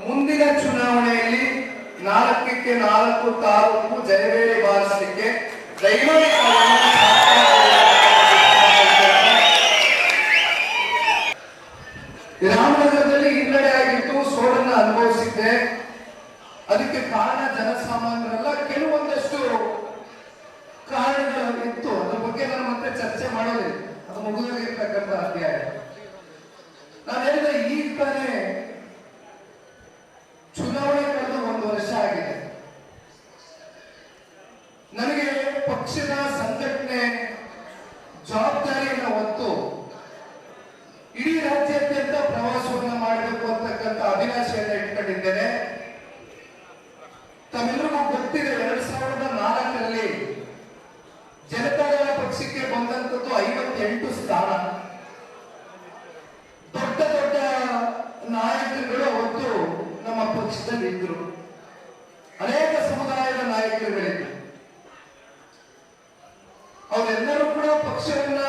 ಮುಂದಿನ ಚುನಾವಣೆಯಲ್ಲಿ ನಾಲ್ಕಕ್ಕೆ ನಾಲ್ಕು, ತಾಲೂಕು ಜಯಬೇರಿ ಬಾರಿಸಲಿಕ್ಕೆ ರಾಮನಗರದಲ್ಲಿ ಹಿನ್ನಡೆ ಆಗಿತ್ತು ಸೋಲನ್ನ ಅನುಭವಿಸಿದ್ದೆ. ಅದಕ್ಕೆ ಕಾರಣ ಜನಸಾಮಾನ್ಯರೆಲ್ಲ, ಕೆಲವೊಂದಷ್ಟು ಕಾರಣಗಳಿತ್ತು ಅದ್ರ ಬಗ್ಗೆ ನಾನು ಮತ್ತೆ ಚರ್ಚೆ ಮಾಡಲಿ ಅದು ಮುಗಿದೋಗಿರ್ತಕ್ಕಂಥ ಅಧ್ಯಾಯ. ನಾನು ಹೇಳಿದ ಈಗ ತಾನೇ ಚುನಾವಣೆ ಕಳೆದು ಒಂದು ವರ್ಷ ಆಗಿದೆ ನನಗೆ ಪಕ್ಷದ ಸಂಘಟನೆ ಜವಾಬ್ದಾರಿಯನ್ನು ಹೊತ್ತು ಇಡೀ ರಾಜ್ಯಾದ್ಯಂತ ಪ್ರವಾಸವನ್ನು ಮಾಡಬೇಕು ಅಂತಕ್ಕಂಥ ಅಭಿಲಾಷೆಯನ್ನು ಇಟ್ಕೊಂಡಿದ್ದೇನೆ ತಮ್ಮೆಲ್ಲರಿಗೂ ಗೊತ್ತಿದೆ ಎರಡ್ ಸಾವಿರದ ನಾಲ್ಕರಲ್ಲಿ ಜನತಾದಳ ಪಕ್ಷಕ್ಕೆ ಬಂದಂತದ್ದು ಐವತ್ತೆಂಟು ಸ್ಥಾನ. ದೊಡ್ಡ ದೊಡ್ಡ ನಾಯಕರುಗಳು ಅವತ್ತು ನಮ್ಮ ಪಕ್ಷದಲ್ಲಿ ಇದ್ರು ಅನೇಕ ಸಮುದಾಯದ ನಾಯಕರುಗಳಿದ್ರು ಅವರೆಲ್ಲರೂ ಕೂಡ ಪಕ್ಷವನ್ನ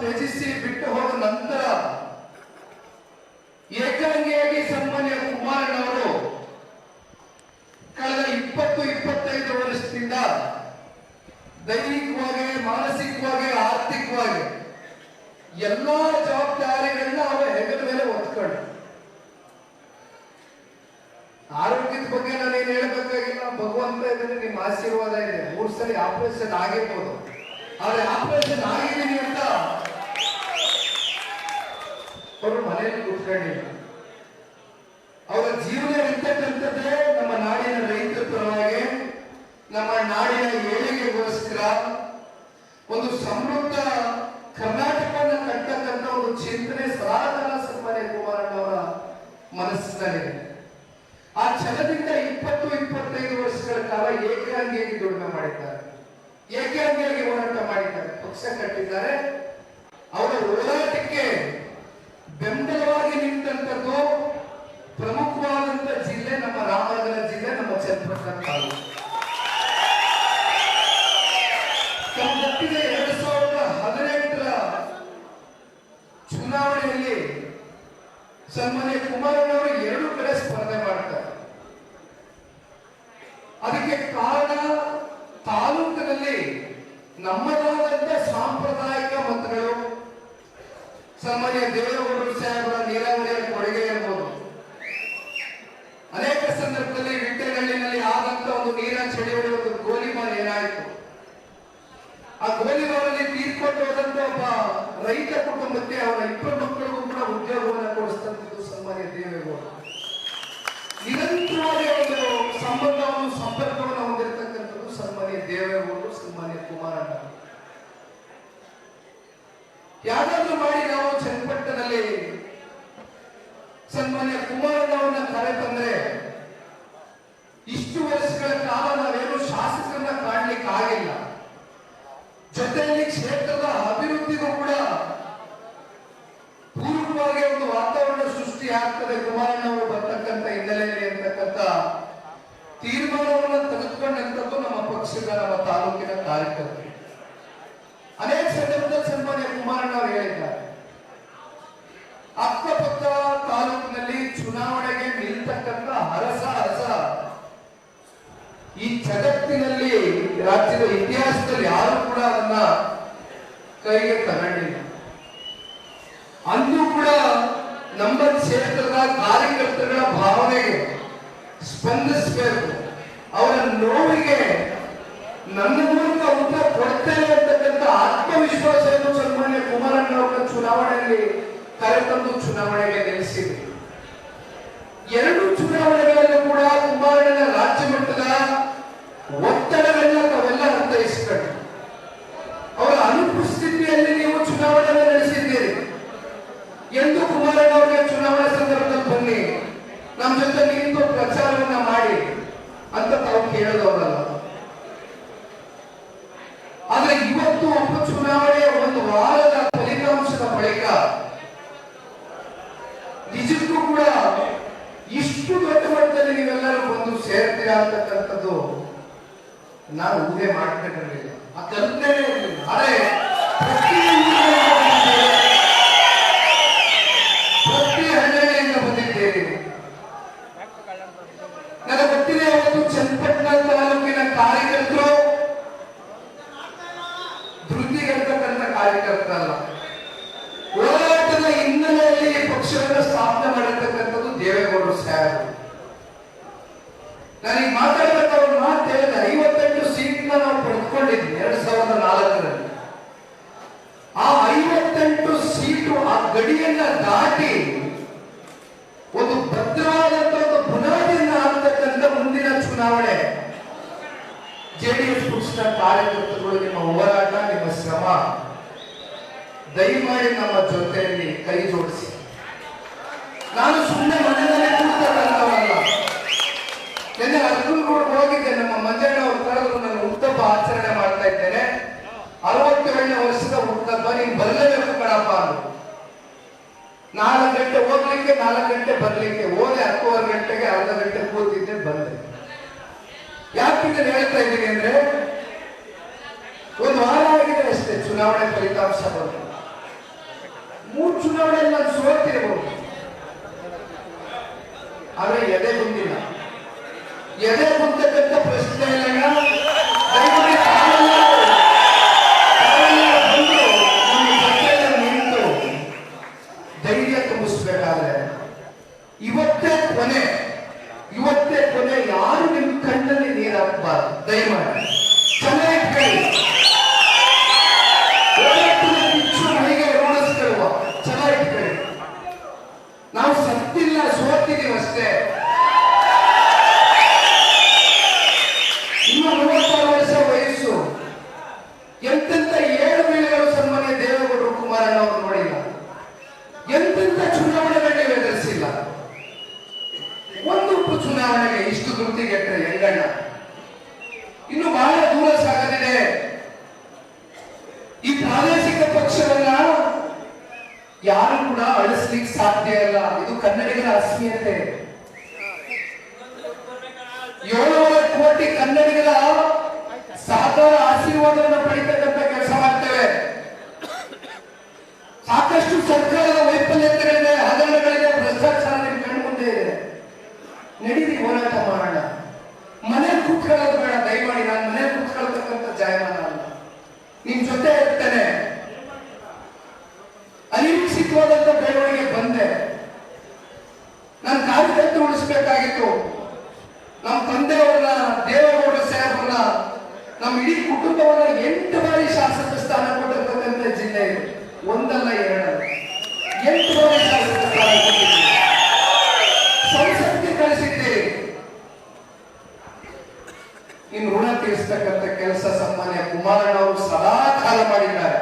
ತ್ಯಜಿಸಿ ಬಿಟ್ಟು ಹೋದ ನಂತರ ಏಕಾಂಗಿಯಾಗಿ ಸನ್ಮಾನ್ಯ ಕುಮಾರಣ್ಣವರು ಕಳೆದ ಇಪ್ಪತ್ತು ಇಪ್ಪತ್ತೈದು ವರ್ಷದಿಂದ ದೈಹಿಕವಾಗಿ ಮಾನಸಿಕವಾಗಿ, ಆರ್ಥಿಕವಾಗಿ ಎಲ್ಲಾ ಜವಾಬ್ದಾರಿಗಳನ್ನ ಅವರ ಹೆಗಲ ಮೇಲೆ ಒತ್ಕೊಂಡ ಆರೋಗ್ಯದ ಬಗ್ಗೆ ನಾನು ಏನ್ ಹೇಳ್ಬೇಕಾಗಿಲ್ಲ. ಭಗವಂತ ಇದ್ರೆ ನಿಮ್ಮ ಆಶೀರ್ವಾದ ಇದೆ. ಮೂರ್ ಸಲ ಆಪರೇಷನ್ ಆಗಿರ್ಬೋದು. ಆದ್ರೆ ಆಪರೇಷನ್ ಆಗಿದ್ದೀನಿ ಅಂತ ಅವರು ಮನೆಯಲ್ಲಿ ಕೂತ್ಕೊಂಡಿಲ್ಲ. ಮನಸ್ಸಿನಲ್ಲಿದೆ ಆ ಛಲದಿಂದ ಇಪ್ಪತ್ತು, ಇಪ್ಪತ್ತೈದು ವರ್ಷಗಳ ಕಾಲ ಏಕಾಂಗಿಯಾಗಿ ದುಡಿಮೆ ಮಾಡಿದ್ದಾರೆ? ಏಕಾಂಗಿಯಾಗಿ ಹೋರಾಟ ಮಾಡಿದ್ದಾರೆ? ಪಕ್ಷ ಕಟ್ಟಿದ್ದಾರೆ. ಅವರ ಹೋರಾಟಕ್ಕೆ ಬೆಂಬಲವಾಗಿ ನಿಂತಂತದ್ದು ಪ್ರಮುಖವಾದಂತ ಜಿಲ್ಲೆ ನಮ್ಮ ರಾಮನಗರ ಜಿಲ್ಲೆ, ನಮ್ಮ ಚಂದ್ರಪ್ರಸಾದ್ ತಾಲೂಕು. ತಮ್ಮ ಎರಡ್ ಸಾವಿರದ ಹದಿನೆಂಟರ ಚುನಾವಣೆಯಲ್ಲಿ ಸನ್ಮಾನ್ಯ ಕುಮಾರಣ್ಣವರು ಎರಡು ಕಡೆ ಸ್ಪರ್ಧೆ ಮಾಡ್ತಾರೆ. ಸನ್ಮಾನ್ಯ ಕುಮಾರಣ್ಣವನ್ನ ನನ್ನ ಮೂಲಕ ಉತ್ತರ ಕೊಡ್ತೇನೆ ಅಂತಕ್ಕಂಥ ಆತ್ಮವಿಶ್ವಾಸವನ್ನು ಸನ್ಮಾನ್ಯ ಕುಮಾರಣ್ಣ ಅವರ ಚುನಾವಣೆಯಲ್ಲಿ ಕರೆತಂದು ಚುನಾವಣೆಗೆ ನಿಲ್ಲಿಸಿದೆ ಎರಡು ಚುನಾವಣೆಗಳಲ್ಲೂ ಕೂಡ ಕುಮಾರಣ್ಣನ ರಾಜ್ಯ ಮಟ್ಟದ ಒತ್ತಡಗಳನ್ನ ತಾವೆಲ್ಲ ಅರ್ಥೈಸಿಕೊಂಡು ಅವರ ಅನುಪಸ್ಥಿತಿಯಲ್ಲಿ ನೀವು ಚುನಾವಣೆ ನಡೆಸಿದ್ದೀರಿ. ಎಂದು ಕುಮಾರಣ್ಣ ಅವರಿಗೆ ಚುನಾವಣೆ ಸಂದರ್ಭದಲ್ಲಿ ಬನ್ನಿ. ನಮ್ಮ ಜೊತೆ ನಿಂತು ಪ್ರಚಾರವನ್ನ ಮಾಡಿ ಅಂತ ತಾವು ಕೇಳಿದವರಲ್ಲ ಆದ್ರೆ ಇವತ್ತು ಉಪಚುನಾವಣೆಯ ಒಂದು ವಾರದ ಫಲಿತಾಂಶದ ಬಳಿಕ ನಿಜಕ್ಕೂ ಕೂಡ ಇಷ್ಟು ದೊಡ್ಡ ಮಟ್ಟದಲ್ಲಿ ನೀವೆಲ್ಲರೂ ಬಂದು ಸೇರ್ತೀರಾ ಅಂತಕ್ಕಂಥದ್ದು ನಾನು ಊಹೆ ಮಾಡ್ಕೊಂಡಿರಲಿಲ್ಲ ಆ ಕಲ್ಪನೆ ನನಗೆ ಮಾತಾಡ್ಬೇಕು ಒಂದು ಮಾತು ಹೇಳಿದೆ ಐವತ್ತೆಂಟು ಸೀಟ್ನ ನಾವು ಪಡೆದುಕೊಂಡಿದ್ವಿ ಎರಡ್ ಸಾವಿರದ ನಾಲ್ಕರಲ್ಲಿ. ಆ ಐವತ್ತೆಂಟು ಸೀಟು ಆ ಗಡಿಯನ್ನ ದಾಟಿ ಒಂದು ಭದ್ರವಾದಂತ ಒಂದು ಬುನಾದಿಯನ್ನ ಆಗ್ತಕ್ಕಂಥ ಮುಂದಿನ ಚುನಾವಣೆ. ಜೆಡಿಎಸ್ ಪಕ್ಷದ ಕಾರ್ಯಕರ್ತರು ನಿಮ್ಮ ಹೋರಾಟ, ನಿಮ್ಮ ಶ್ರಮ, ದಯಮಾಡಿ ನಮ್ಮ ಜೊತೆಯಲ್ಲಿ ಕೈ ಜೋಡಿಸಿ. ನಾನು ಸುಮ್ಮನೆ ಮನೆಯಲ್ಲೇ ಹುಟ್ಟಬ್ಬ ಆಚರಣೆ ಮಾಡ್ತಾ ಇದ್ದೇನೆ. ಅರವತ್ತೇಳನೇ ವರ್ಷದ ಹುಟ್ಟದ ನೀನ್ ಬರಲೇಬೇಕು ಕಣಪ್ಪ ನಾಲ್ಕು ಗಂಟೆ ಹೋಗ್ಲಿಕ್ಕೆ ನಾಲ್ಕು ಗಂಟೆ ಬರ್ಲಿಕ್ಕೆ ಹೋದೆ ಹತ್ತುವರೆ ಗಂಟೆಗೆ ಅರ್ಧ ಗಂಟೆ ಕೂತಿದ್ದೆ, ಬಂದೆ. ಯಾಕೆ ಹೇಳ್ತಾ ಇದ್ದೀನಿ ಅಂದ್ರೆ, ಒಂದು ವಾರ ಆಗಿದೆ ಅಷ್ಟೇ ಚುನಾವಣೆ ಫಲಿತಾಂಶ ಬಂತು ಮೂರು ಚುನಾವಣೆ ನಾನು ಸೋತಿರಬಹುದು ಆದ್ರೆ ಎದೆ ಬಂದಿಲ್ಲ. ಎದೆ ಕುಂತಕ್ಕಂಥ ಪ್ರಶ್ನೆ ಇಲ್ಲ ಇವತ್ತೇ ಕೊನೆ ಇವತ್ತೇ ಕೊನೆ ಯಾರು ನಿಮ್ ಕಣ್ಣಲ್ಲಿ ನೀರಾಗಬಾರ್ದು ದಯಮಾಡಿ. ಕೋಟಿ ಕನ್ನಡಿಗರ ಸಹಕಾರ ಆಶೀರ್ವಾದವನ್ನು ಪಡಿತಕ್ಕಂಥ ಕೆಲಸ ಮಾಡ್ತೇವೆ. ಸಾಕಷ್ಟು ಸರ್ಕಾರದ ವೈಫಲ್ಯತೆಗಳಿದೆ, ಹಗರಣಗಳಿದೆ ಭ್ರಷ್ಟಾಚಾರ ನಿಮ್ ಕಣ್ಣು ಮುಂದೆ ಇದೆ. ನಡೀರಿ, ಹೋರಾಟ ಮಾಡೋಣ. ಮನೆ ಕೂತ್ಕೊಳ್ಳೋದು ಬೇಡ, ದಯಮಾಡಿ, ನಾನು ಮನೆ ಕೂತ್ಕೊಳ್ತಕ್ಕಂಥ ಜಾಯಮಾನ ಅಲ್ಲ. ನಿಮ್ ಜೊತೆ ಇರ್ತೇನೆ. ಅನಿರೀಕ್ಷಿತವಾದಂತ ಬೆಳವಣಿಗೆ ಬಂದೆ ನಾನು ಕಾರ್ಯಕರ್ತ ಉಳಿಸ್ಬೇಕಾಗಿತ್ತು ನಮ್ಮ ತಂದೆಯವ್ರನ್ನ ದೇವೇಗೌಡ ಸಾಹೇಬ್ರನ್ನ ನಮ್ಮ ಇಡೀ ಕುಟುಂಬವನ್ನ ಎಂಟು ಬಾರಿ ಶಾಸಕ ಸ್ಥಾನ ಕೊಟ್ಟಿರ್ತಕ್ಕಂಥ ಜಿಲ್ಲೆ ಇದು ಒಂದಲ್ಲ ಎರಡಲ್ಲ ಎಂಟು ಬಾರಿ ಶಾಸಕ ಸ್ಥಾನ ಕೊಟ್ಟಿದ್ದೀವಿ ಸಂಸತ್ಗೆ ಕಳಿಸಿದ್ದೀರಿ ಇನ್ನು ಋಣ ತೀರಿಸ್ತಕ್ಕಂಥ ಕೆಲಸ ಸನ್ಮಾನ್ಯ ಕುಮಾರಣ್ಣ ಅವರು ಸದಾ ಕಾಲ ಮಾಡಿದ್ದಾರೆ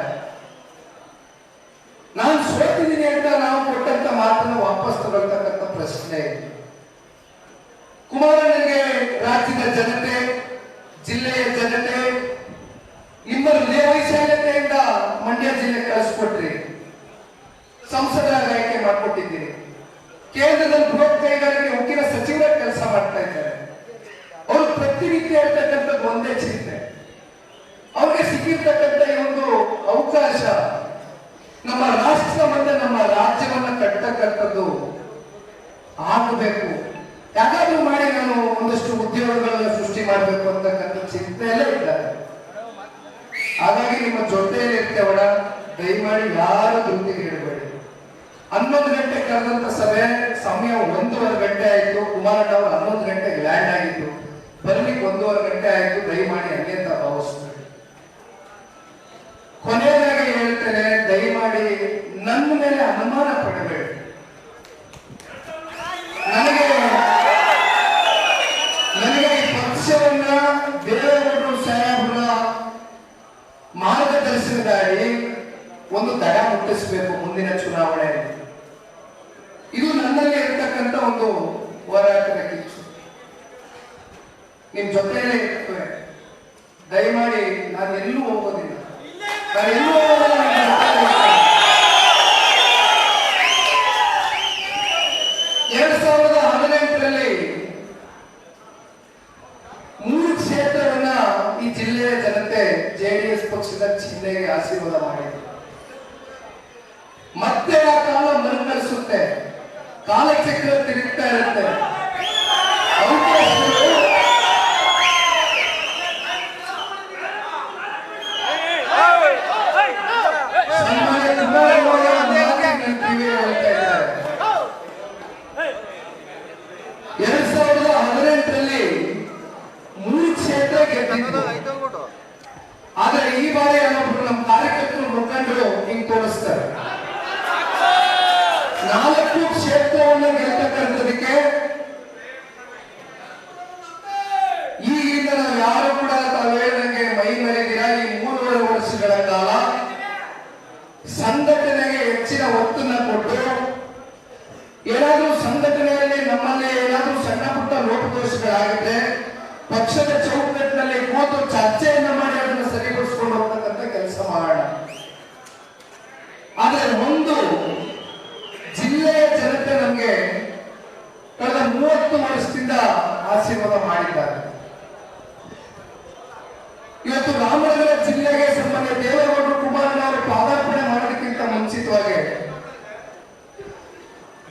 ನಾನು ಸೋತಿದ್ದೀನಿ ಅಂತ ನಾವು ಕೊಟ್ಟಂತ ಮಾತನ್ನು ವಾಪಸ್ ತಗೊಳ್ತಕ್ಕಂಥ ಪ್ರಶ್ನೆ ಇದೆ ಕುಮಾರಣ್ಣನಿಗೆ ರಾಜ್ಯದ ಜನತೆ ಜಿಲ್ಲೆಯ ಜನತೆ ನಿಮ್ಮ ಹೃದಯ ವೈಶಾಲ್ಯತೆಯಿಂದ ಮಂಡ್ಯ ಜಿಲ್ಲೆ ಕಳಿಸ್ಕೊಟ್ರಿ ಸಂಸದರಾಗಿ ಆಯ್ಕೆ ಮಾಡಿಕೊಟ್ಟಿದ್ದೀರಿ ಕೇಂದ್ರದಲ್ಲಿ ಬೃಹತ್ ಕೈಗಾರಿಕೆ ಉಕ್ಕಿನ ಸಚಿವರ ಕೆಲಸ ಮಾಡ್ತಾ ಇದ್ದಾರೆ ಅವರು ಪ್ರತಿನಿತ್ಯ ಒಂದೇ ಚಿಂತೆ ಅವ್ರಿಗೆ ಸಿಕ್ಕಿರ್ತಕ್ಕಂಥ ಈ ಒಂದು ಅವಕಾಶ ನಮ್ಮ ರಾಷ್ಟ್ರ ಮತ್ತೆ ನಮ್ಮ ರಾಜ್ಯವನ್ನ ಕಟ್ಟತಕ್ಕಂಥದ್ದು ಆಗಬೇಕು. ಯಾಕಾದ್ರೂ ಮಾಡಿ ನಾನು ಒಂದಷ್ಟು ಉದ್ಯೋಗಗಳನ್ನ ಸೃಷ್ಟಿ ಮಾಡಬೇಕು ಅಂತಕ್ಕಂಥ ಚಿಂತೆಯಲ್ಲೇ ಇದ್ದಾರೆ. ಹಾಗಾಗಿ ನಿಮ್ಮ ಜೊತೆಯಲ್ಲಿ ಇರ್ತೇವಣ ದಯಮಾಡಿ ಯಾರು ಧೃತಿಗೆ ಇಡಬೇಡಿ ಹನ್ನೊಂದು ಗಂಟೆ ಕರೆದಂತ ಸಭೆ, ಸಮಯ ಒಂದೂವರೆ ಗಂಟೆ ಆಯಿತು. ಕುಮಾರಣ್ಣ ಅವರು ಹನ್ನೊಂದು ಗಂಟೆಗೆ ಲ್ಯಾಂಡ್ ಆಗಿತ್ತು ಬರ್ಲಿಕ್ಕೆ ಒಂದೂವರೆ ಗಂಟೆ ಆಯ್ತು, ದಯಮಾಡಿ ಅಲ್ಲೇ ಅಂತ ಭಾವಿಸ್ತಾರೆ. ಕೊನೆಯದಾಗಿ ಹೇಳ್ತೇನೆ, ದಯಮಾಡಿ ನನ್ನ ಮೇಲೆ ಅನುಮಾನ ಪಡಬೇಡಿ. ನನಗೆ ನನಗೆ ಈ ಪಕ್ಷವನ್ನ ಬೇರೆಯವರು ಸಾಹೇಬರ ಮಾರ್ಗದರ್ಶನದಾಗಿ ಒಂದು ದಡ ಮುಟ್ಟಿಸಬೇಕು ಮುಂದಿನ ಚುನಾವಣೆಯಲ್ಲಿ. ಇದು ನನ್ನಲ್ಲಿ ಇರತಕ್ಕಂತ ಒಂದು ಹೋರಾಟದ ಕಿಚ್ಚು. ನಿಮ್ ಜೊತೆಯಲ್ಲೇ ಇರ್ತವೆ. ದಯಮಾಡಿ ನಾನು ಎಲ್ಲೂ ಹೋಗೋದಿಲ್ಲ. ನಾನು ಎಲ್ಲೂ ಎರಡ್ ಸಾವಿರದ ಹದಿನೆಂಟರಲ್ಲಿ ಮೂರು ಕ್ಷೇತ್ರವನ್ನ ಈ ಜಿಲ್ಲೆಯ ಜನತೆ ಜೆಡಿಎಸ್ ಪಕ್ಷದ ಚಿಹ್ನೆಗೆ ಆಶೀರ್ವಾದ ಮಾಡಿದ್ರು. ಮತ್ತೆ ಆ ಕಾಲ ಮರುಕಳಿಸುತ್ತೆ. ಕಾಲಚಕ್ರ ತಿರುಗ್ತಾ ಇರುತ್ತೆ. ಅವಕಾಶಗಳು ಹದಿನೆಂಟರಲ್ಲಿ ಮೂರು ಕ್ಷೇತ್ರ ಗೆದ್ದಿದ್ರು ಆದ್ರೆ ಈ ಬಾರಿ ಏನೊಬ್ರು ನಮ್ಮ ಕಾರ್ಯಕರ್ತರು ಮುಖಂಡರು ಹಿಂಗ್ ತೋರಿಸ್ತಾರೆ ನಾಲ್ಕು ಕ್ಷೇತ್ರವನ್ನು ಗೆಲ್ತಕ್ಕಂಥದಕ್ಕೆ ಈಗಿಂದ ನಾವು ಯಾರು ಕೂಡ ತಾವು ಹೇಳಿದಂಗೆ ಮೈ ಮರೆದಿರ ಈ ಮೂರುವರೆ ವರ್ಷಗಳ ಕಾಲ ಸಂಘಟನೆಗೆ ಹೆಚ್ಚಿನ ಒತ್ತನ್ನ ಕೊಟ್ಟು ಏನಾದ್ರೂ ಸಂಘಟನೆಯಲ್ಲಿ ನಮ್ಮಲ್ಲಿ ಏನಾದ್ರೂ ಸಣ್ಣ ಪುಟ್ಟ ಲೋಪದೋಷಗಳಾಗಿದ್ರೆ ಪಕ್ಷದ ಚೌಕಟ್ಟಿನಲ್ಲಿ ಕೂತು ಚರ್ಚೆಯನ್ನ ಮಾಡಿ ಅದನ್ನು ಸರಿಪಡಿಸಿಕೊಂಡು ಹೋಗ್ತಕ್ಕಂಥ ಕೆಲಸ ಮಾಡೋಣ. ಆದರೆ ಒಂದು ಜಿಲ್ಲೆಯ ಜನತೆ ನಮಗೆ ಕಳೆದ ಮೂವತ್ತು ವರ್ಷದಿಂದ ಆಶೀರ್ವಾದ ಮಾಡಿದ್ದಾರೆ ಇವತ್ತು ರಾಮನಗರ ಜಿಲ್ಲೆಗೆ ಸಂಬಂಧ ದೇವೇಗೌಡರು ಕುಮಾರನವರು ಪಾದಾರ್ಪಣೆ ಮಾಡೋದಕ್ಕಿಂತ ಮುಂಚಿತವಾಗಿ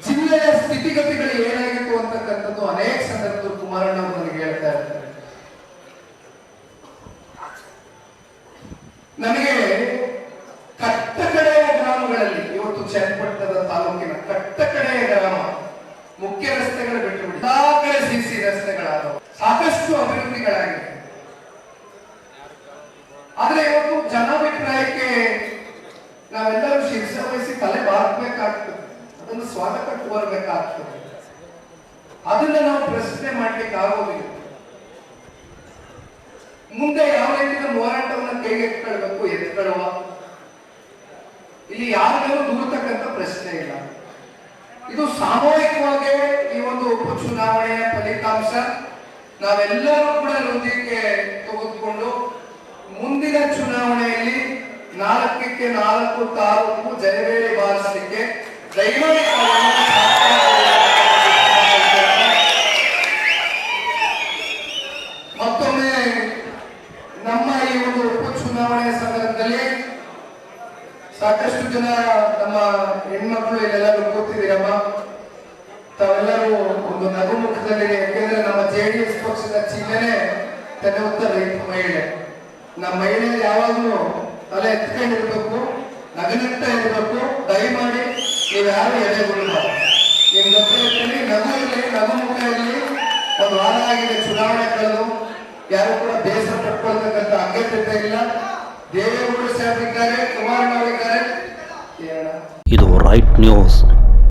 ಜಿಲ್ಲೆಯ ಸ್ಥಿತಿಗತಿಗಳು ಏನಾಗಿತ್ತು ಅಂತಕ್ಕಂಥದ್ದು ಅನೇಕ ಸಂದರ್ಭದಲ್ಲಿ ಕುಮಾರಣ್ಣವರು ನನಗೆ ಹೇಳ್ತಾ ಇರ್ತಾರೆ ನಮಗೆ ಕಟ್ಟಕಡೆಯ ಗ್ರಾಮಗಳಲ್ಲಿ, ಇವತ್ತು ಚನ್ನಪಟ್ಟಣದ ತಾಲೂಕಿನ ಕಟ್ಟಕಡೆಯ ಗ್ರಾಮ, ಮುಖ್ಯ ರಸ್ತೆಗಳು ಬಿಟ್ಟು ಎಲ್ಲಾ ಕಡೆ ಸಿಸಿ ರಸ್ತೆಗಳಾದವು. ಸಾಕಷ್ಟು ಅಭಿವೃದ್ಧಿಗಳಾಗಿವೆ. ಆದ್ರೆ ಇವತ್ತು ಜನಾಭಿಪ್ರಾಯಕ್ಕೆ ನಾವೆಲ್ಲರೂ ಶಿರಸ ವಹಿಸಿ ತಲೆ ಬಾರ್ಬೇಕಾಗ್ತದೆ ಅದನ್ನು ಸ್ವಾಗತ ಬರಬೇಕಾಗ್ತದೆ ಅದನ್ನ ನಾವು ಪ್ರಶ್ನೆ ಮಾಡ್ಲಿಕ್ಕೆ ಆಗೋದಿಲ್ಲ ಮುಂದೆ ಯಾವ ರೀತಿಯ ಹೋರಾಟವನ್ನು ಕೈಗೆ ಎತ್ಕೊಳ್ಬೇಕು ಇಲ್ಲಿ ಯಾರಿಗೂ ದೂರತಕ್ಕಂತ ಪ್ರಶ್ನೆ ಇಲ್ಲ. ಇದು ಸಾಮೂಹಿಕವಾಗಿ ಈ ಒಂದು ಉಪಚುನಾವಣೆಯ ಫಲಿತಾಂಶ. ನಾವೆಲ್ಲರೂ ಕೂಡ ಹೃದಯಕ್ಕೆ ತೆಗೆದುಕೊಂಡು ಮುಂದಿನ ಚುನಾವಣೆಯಲ್ಲಿ ನಾಲ್ಕಕ್ಕೆ ನಾಲ್ಕು, ತಾಲೂಕು ಜಯಬೇರಿ ಬಾರಿಸಲಿಕ್ಕೆ ದಯಮಾಡಿ ತಾವೆಲ್ಲರೂ ಮತ್ತೊಮ್ಮೆ ನಮ್ಮ ಈ ಒಂದು ಉಪಚುನಾವಣೆಯ ಸಂದರ್ಭದಲ್ಲಿ ಸಾಕಷ್ಟು ಜನ ನಮ್ಮ ಹೆಣ್ಮಕ್ಳು ಇಲ್ಲೆಲ್ಲರೂ ಕೂತಿದ್ದೀರಮ್ಮ. ತಾವೆಲ್ಲರೂ ಒಂದು ನಗು ಮುಖದಲ್ಲಿ ಯಾಕೆಂದ್ರೆ ನಮ್ಮ ಎಸ್ ಪಕ್ಷದ ಚಿಹ್ನೆ ತಲೆ ಉತ್ತರ ಮಹಿಳೆ. ನಮ್ಮ ಮಹಿಳೆ ಯಾವಾಗಲೂ ತಲೆ ಎತ್ಕೊಂಡಿರ್ಬೇಕು ನಗನಗ್ತ ಇರಬೇಕು. ದಯಮಾಡಿ ನೀವು ಯಾರು ಎದೆಗೊಳ್ಳ ನಿಮ್ ಜೊತೆಯಲ್ಲಿ ನಗು ಇರಲಿ, ನಗು ಮುಖ ಇರಲಿ, ಒಂದು ವಾರ ಆಗಿದೆ ಚುನಾವಣೆ ಯಾರು ಕೂಡ ಬೇಸರ ಪಟ್ಕೊಳ್ತಕ್ಕಂಥ ಅಗತ್ಯತೆ ಇಲ್ಲ. ಇದು ರೈಟ್ ನ್ಯೂಸ್